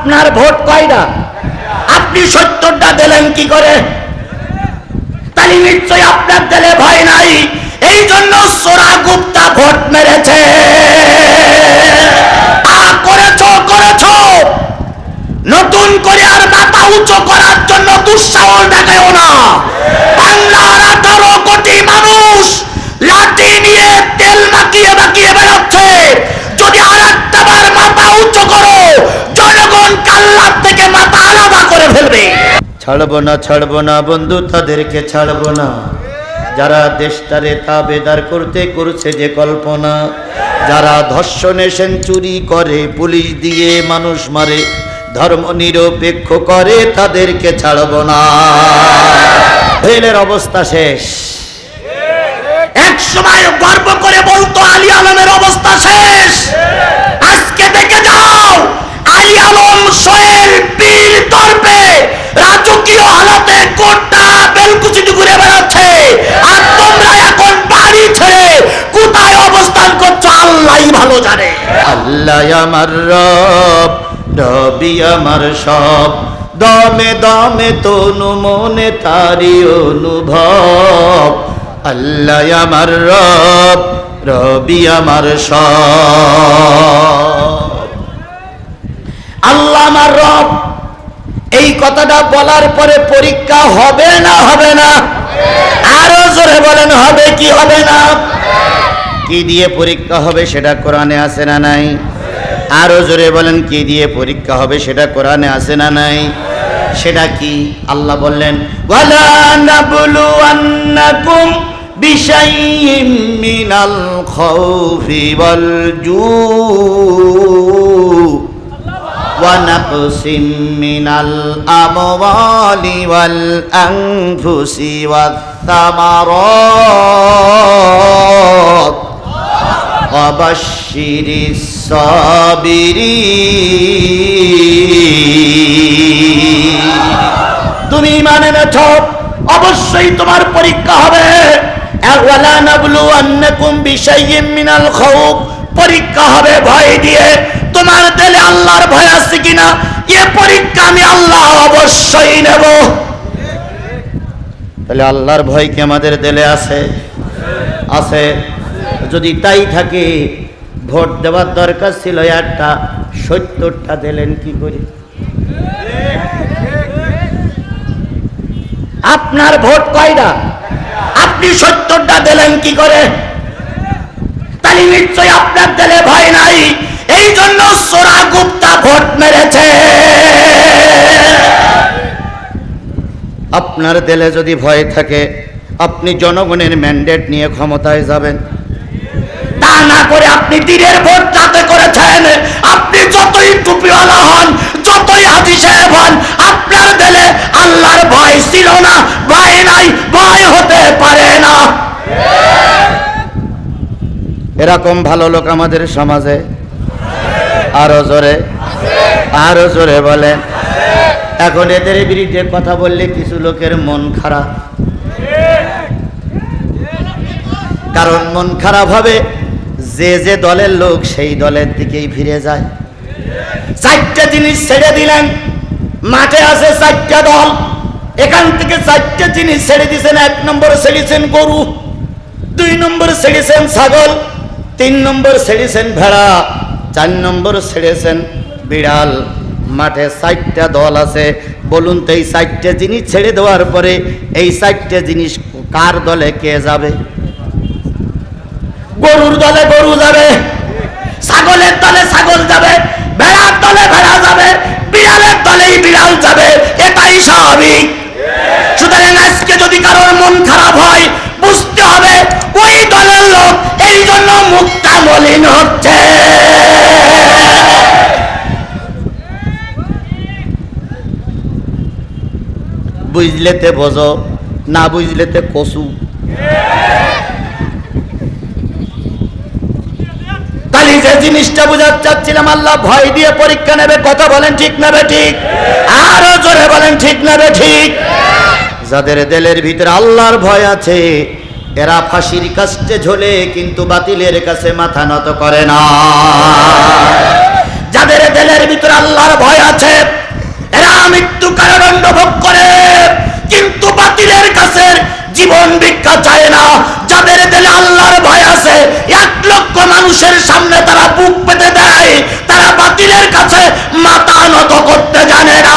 আপনার ভোট কয়টা? আপনি সত্তরটা দিলেন কি করে? তাহলে নিশ্চয়ই আপনার দিলে ভয় নাই। এই জন্য সোরা গুপ্তা ভোট মেরেছে। করেছ করেছ। নতুন করে আর মাথা উঁচু করার জন্য দুঃসাহস দেখাও না। বাংলার আঠারো কোটি মানুষ লাঠি নিয়ে তেল মাখিয়ে ছাড়বো না ছাড়বো না, বন্ধু, তাদেরকে ছাড়বো না। যারা দেশটারে তাবেদার করতে করছে যে কল্পনা, যারা ধর্ষণে সেঞ্চুরি করে, পুলিশ দিয়ে মানুষ মারে, ধর্ম নিরপেক্ষ করে, তাদেরকে ছাড়বো না। ফেলের অবস্থা শেষ। এক সময় গর্ব করে বলতো আলী আলমের অবস্থা শেষ। আজকে দেখে যাও আলী আলম সোহেল পীর তর্পে রাজকীয় হালাতে কোটটা বেলকুচিটি ঘুরে বেড়াচ্ছে। আর তোমরা এখন বাড়ি ছেড়ে কোথায় অবস্থান করছ, আল্লাহই ভালো জানে। আল্লাহ আমার রব, রবি আমার সব। দমে দমে তনু মনে তারি অনুভব। আল্লাহ আমার রব, রবি আমার সব। আল্লাহ আমার রব, এই কথাটা বলার পরে পরীক্ষা হবে না হবে না? আরও জোরে বলেন, হবে কি, হবে না? কি দিয়ে পরীক্ষা হবে সেটা কোরআনে আছে না নাই? আরও জোরে বলেন, কি দিয়ে পরীক্ষা হবে সেটা কোরআনে আছে না নাই? সেটা কি? আল্লাহ বললেন বিশাইয়্যিম মিনাল খাউফি ওয়াল জু ونقص من الأموال والأنفس والثمرات وبشر الصابرين তুমি মানে নেছ অবশ্যই তোমার পরীক্ষা হবে ওয়ালা নাবলুয়ান্নাকুম বিশাইয়্যিম মিনাল খাউফ পরীক্ষা হবে ভয় দিয়ে। তোমার দিলে আল্লাহর ভয় আছে কিনা? এ পরীক্ষা আমি আল্লাহ অবশ্যই নেব। তাহলে আল্লাহর ভয় কি আমাদের দিলে আছে? আছে। যদি তাই থাকে ভোট দেওয়ার দরকার ছিল একটা সত্তরটা দিলেন কি করে? আপনার ভোট কয়টা? আপনি সত্তরটা দিলেন কি করে? তাহলে নিশ্চয়ই আপনার দিলে ভয় নাই। এই জন্য সোরা গুপ্তা ভোট মেরেছে। আপনার দিলে যদি ভয় থাকে, আপনি জনগণের ম্যান্ডেট নিয়ে ক্ষমতায় যাবেন। তা না করে আপনি তীরের ভোট যাতে করেছেন, আপনি যতই টুপিওয়ালা হন, যতই হাজি সাহেব হন, আপনার দিলে আল্লাহর ভয় ছিল না, ভয় নাই ভয় হতে পারে না এরকম ভালো লোক আমাদের সমাজে? আরও জোরে। আরও জোরে বলেন। এখন এদের বিরুদ্ধে কথা বললে কিছু লোকের মন খারাপ। কারণ মন খারাপ হবে, যে যে দলের লোক সেই দলের দিকেই ফিরে যায়। চারটা জিনিস ছেড়ে দিলেন। মাঠে আছে চারটা দল। এখান থেকে চারটা জিনিস ছেড়ে দিয়েছেন। এক নম্বর ছেড়েছেন গরু, দুই নম্বর ছেড়েছেন ছাগল। তিন নম্বর ছেড়েছেন ভেড়া, চার নম্বর ছেড়েছেন বিড়াল। মাঠে চারটা দল আছে। বলুন তো এই চারটে জিনিস ছেড়ে দেওয়ার পরে এই চারটে জিনিস কার দলে কে যাবে? গরুর দলে গরু যাবে, ছাগলের দলে ছাগল যাবে, ভেড়ার দলে ভেড়া যাবে, বিড়ালের দলেই বিড়াল যাবে। এটাই স্বাভাবিক। সুতরাং আজকে যদি কারোর মন খারাপ হয় বুঝতে হবে। ওই দলের লোক এই জন্য মুখটা মলিন হচ্ছে বুঝলেতে বোঝো, না বুঝলেতে কচু তাহলে যে জিনিসটা বুঝাতে চাচ্ছিলাম, আল্লাহ ভয় দিয়ে পরীক্ষা নেবে, কথা বলেন ঠিক নেবে ঠিক? আরও জোরে বলেন ঠিক নেবে ঠিক? যাদের দেলের ভিতরে আল্লাহর ভয় আছে এরা ফাঁসির কাছে ঝোলে, কিন্তু বাতিলের কাছে মাথা নত করে না। যাদের দিলের ভিতরে আল্লাহর ভয় আছে, এরা মৃত্যু কারাদণ্ড ভোগ করে, কিন্তু বাতিলের কাছে জীবন ভিক্ষা চায় না। যাদের দেলে আল্লাহর ভয় আছে, এক লক্ষ মানুষের সামনে তারা বুক পেতে দেয়, তারা বাতিলের কাছে মাথা নত করতে জানে না।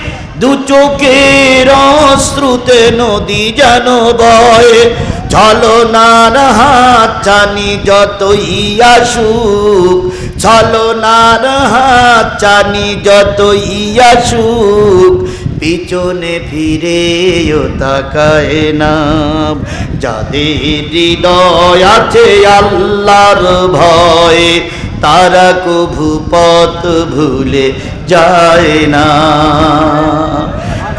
দু চোখের শ্রুতে নদী যেন বয়। ছলনার হাত চানি যতই আসুক। ছলনার হাত চানি যতই আসুক। পিছনে ফিরেও তাকায় না। যাদের হৃদয় আছে আল্লাহর ভয়, তারা কভু পথ ভুলে যায় না।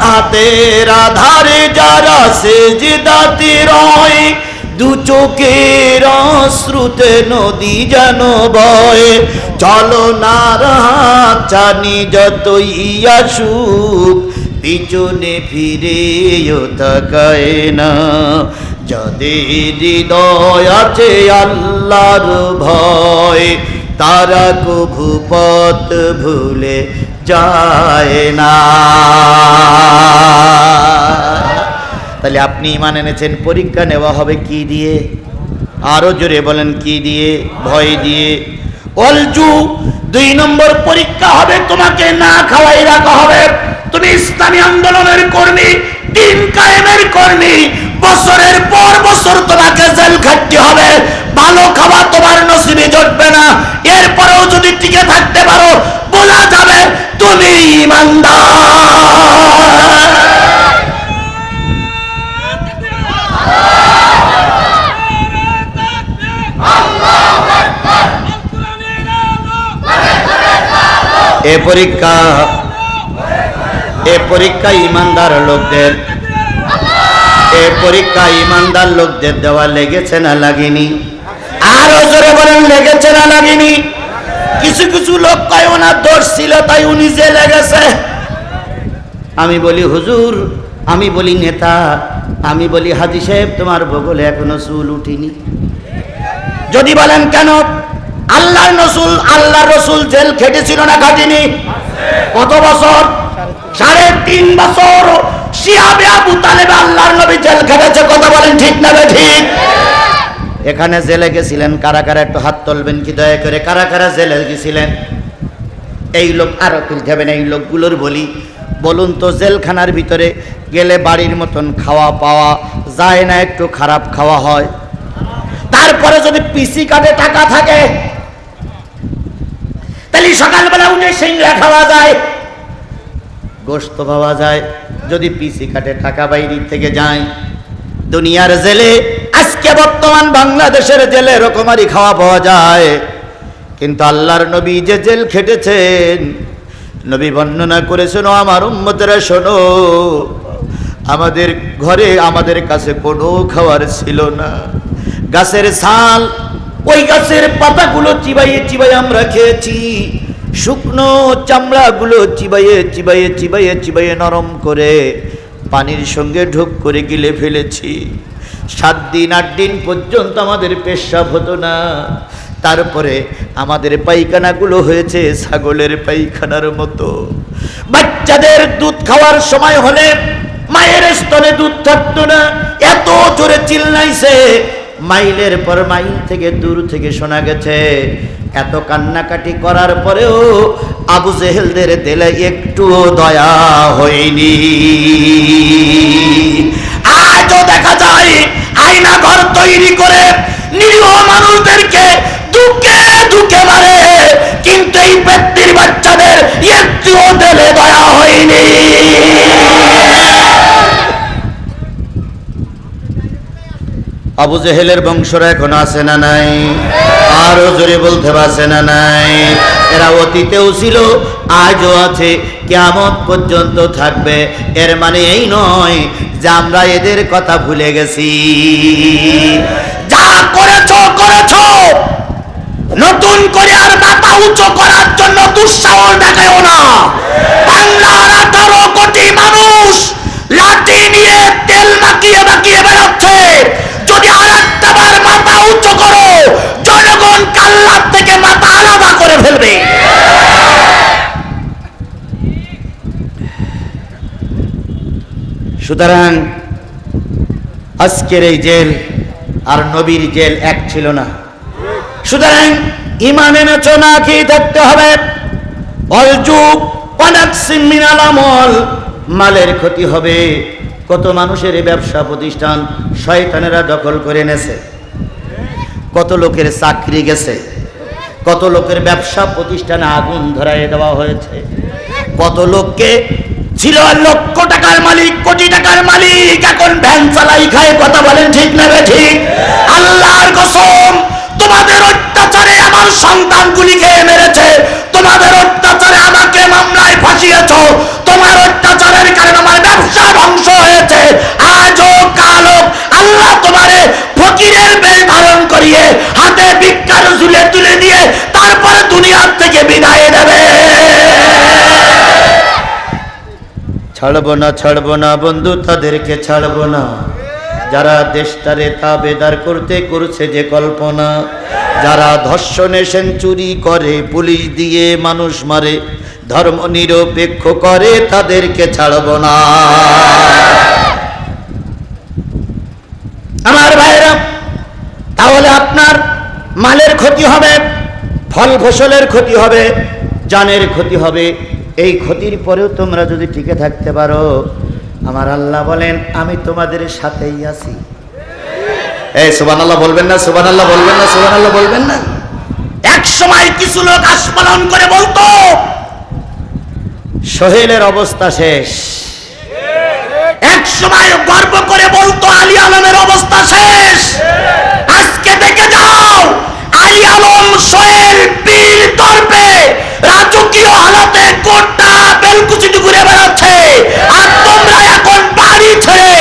হাতের আধারে যারা সে জিদাতে রয় দু চোখের শ্রুতে নদী যেন বয়। চলো হাত চানি যতই আসুক, পিছনে ফিরেও তাকায় না। যাদের হৃদয় আছে আল্লাহর ভয়, তারা কভু পথ ভুলে যায় না। তাহলে আপনি ইমান এনেছেন, পরীক্ষা নেওয়া হবে কি দিয়ে? আরও জোরে বলেন, কি দিয়ে? ভয় দিয়ে। অলজু, দুই নম্বর পরীক্ষা হবে, তোমাকে না খাওয়াই রাখা হবে। তুমি ইসলামী আন্দোলনের কর্মী, দিন কায়েমের কর্মী, বছরের পর বছর তোমাকে জেল খাটতে হবে। ভালো খাওয়া তোমার নসিবে জটবে না। এরপরেও যদি টিকে থাকতে পারো, বলা যাবে তুমি ইমানদার। এ পরীক্ষা এ পরীক্ষা ইমানদার লোকদের। এ পরীক্ষা ইমানদার লোকদের দেওয়া লেগেছে না লাগেনি? আরও জোরে বলেন, লেগেছে না লাগেনি? কিছু কিছু লোক কয়, ওনার দোষ ছিল, তাই উনি জেলে গেছে। আমি বলি, হুজুর, আমি বলি নেতা, আমি বলি হাজি সাহেব, তোমার বগলে এখনও চুল উঠিনি। যদি বলেন কেন আল্লাহ রসুল আল্লাহ রসুল জেল খেটেছিল না খাটিনি? কত বছর? সাড়ে তিন বছর। শিয়াবে আবু তালেবে আল্লাহর নবী জেল খেটেছে, কথা বলেন ঠিক না ঠিক? এখানে জেলে গেছিলেন, কারা কারা একটু হাত তুলবেন কি দয়া করে, কারা কারা জেলে গেছিলেন? এই লোক আরও তুলতে হবে না, এই লোকগুলোর বলি, বলুন তো জেলখানার ভিতরে গেলে বাড়ির মতন খাওয়া পাওয়া যায় না, একটু খারাপ খাওয়া হয়? তারপরে যদি পিসি কাটে টাকা থাকে, তাহলে সকালবেলা উঠে সিংড়া খাওয়া যায় গোস্ত পাওয়া যায়। যদি পিসি কাটে টাকা বাইরের থেকে যায়, দুনিয়ার জেলে আজকে বর্তমান বাংলাদেশের জেলে এরকমারই খাওয়া পাওয়া যায়। কিন্তু আল্লাহর নবী যে জেল খেটেছেন, নবী বর্ণনা করেছেন "ও আমার উম্মতেরা, শোনো, আমাদের ঘরে আমাদের কাছে কোনো খাবার ছিল না। গাছের ছাল, ওই গাছের পাতাগুলো চিবাইয়ে চিবাইয়ে আমরা খেয়েছি। শুকনো চামড়াগুলো চিবাইয়ে চিবাইয়ে চিবাইয়ে চিবাইয়ে নরম করে পানির সঙ্গে ঢোক করে গিলে ফেলেছি। সাত দিন, আট দিন পর্যন্ত আমাদের পেশাব হতো না। তারপরে আমাদের পায়খানাগুলো হয়েছে ছাগলের পায়খানার মতো। বাচ্চাদের দুধ খাওয়ার সময় হলে মায়ের স্তনে দুধ থাকতো না। এত জোরে চিল্লাইছে। মাইলের পর মাইল থেকে দূর থেকে শোনা গেছে এত কান্নাকাটি করার পরেও আবু জেহেলদের দিলে একটুও দয়া হয়নি। আজও দেখা যায় আয়না ঘর তৈরি করে নিরীহ মানুষদেরকে দুকে দুকে মারে, কিন্তু এই ব্যক্তির বাচ্চাদের একটুও দেলে দয়া হয়নি। আবু জেহেলের বংশরা এখন আছে না নাই? আরও জোরে বলতে পারছে না নাই? এরা অতীতেও ছিল, আজও আছে কেমন পর্যন্ত থাকবে। এর মানে এই নয় যে আমরা এদের কথা ভুলে গেছি। যা করেছ করেছ! নতুন করে আর মাথা উঁচু করার জন্য দুঃসাহস দেখাও না। বাংলার আঠারো কোটি মানুষ ফেলবে সুতরাং আজকের এই জেল আর নবীর জেল এক ছিল না। সুতরাং ইমান থাকতে হবে। অলযুগ অনেক সিমিনাল আমল, মালের ক্ষতি হবে। কত মানুষের এই ব্যবসা প্রতিষ্ঠান শয়তানেরা দখল করে এনেছে। কত লোকের চাকরি গেছে। কত লোকের ব্যবসা প্রতিষ্ঠানে আগুন ধরায় দেওয়া হয়েছে? কত লোককে ছিল লক্ষ টাকার মালিক, কোটি টাকার মালিক, এখন ভ্যান চালাই খায়, কথা বলেন ঠিক না ঠিক? আল্লাহর কসম, তোমাদের অত্যাচারে আমার সন্তানগুলিকে মেরেছে, তোমাদের অত্যাচারে আমাকে মামলায় ফাঁসিয়েছ, তোমার অত্যাচারের কারণে আমার ব্যবসা ধ্বংস হয়েছে তোমারে ফকিরের বেশ ধারণ করিয়ে হাতে ভিক্ষার ঝুলে তুলে দিয়ে তারপরে দুনিয়ার থেকে বিদায় দেবে ছাড়বো না ছাড়বো না বন্ধু, তাদেরকে ছাড়বো না। যারা দেশটারে তাবেদার করতে করছে যে কল্পনা, যারা ধর্ষণে সেঞ্চুরি করে, পুলিশ দিয়ে মানুষ মারে, ধর্ম নিরপেক্ষ করে, তাদেরকে ছাড়বো না আমার ভাইরা তাহলে আপনার মালের ক্ষতি হবে, ফল ফসলের ক্ষতি হবে, জানের ক্ষতি হবে। এই ক্ষতির পরেও তোমরা যদি টিকে থাকতে পারো, আমার আল্লাহ বলেন, আমি তোমাদের সাথেই আছি। এই সুবান আল্লাহ বলবেন না সুবান আল্লাহ বলবেন না সুবান আল্লাহ বলবেন না। এক সময় কিছু লোক আস্ফালন করে বলতো, সোহেলের অবস্থা শেষ। এক সময় গর্ব করে বলতো, আলী আলমের অবস্থা শেষ আজকে দেখে যাও আলী আলম সোহেল পীর তর্পে রাজকীয় হালাতে কোটা বেলকুচিটি ঘুরে বেড়াচ্ছে আর তোমরা এখন বাড়ি ছেড়ে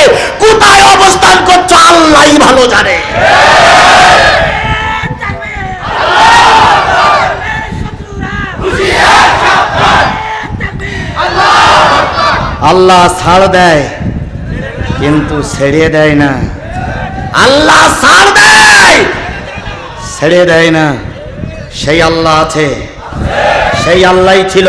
কোথায় অবস্থান করছ আল্লাহই ভালো জানে। আল্লাহ ছাড় দেয়, কিন্তু ছেড়ে দেয় না। আল্লাহ সার দেয়, ছেড়ে দেয় না। সেই আল্লাহ আছে, সেই আল্লাহই ছিল।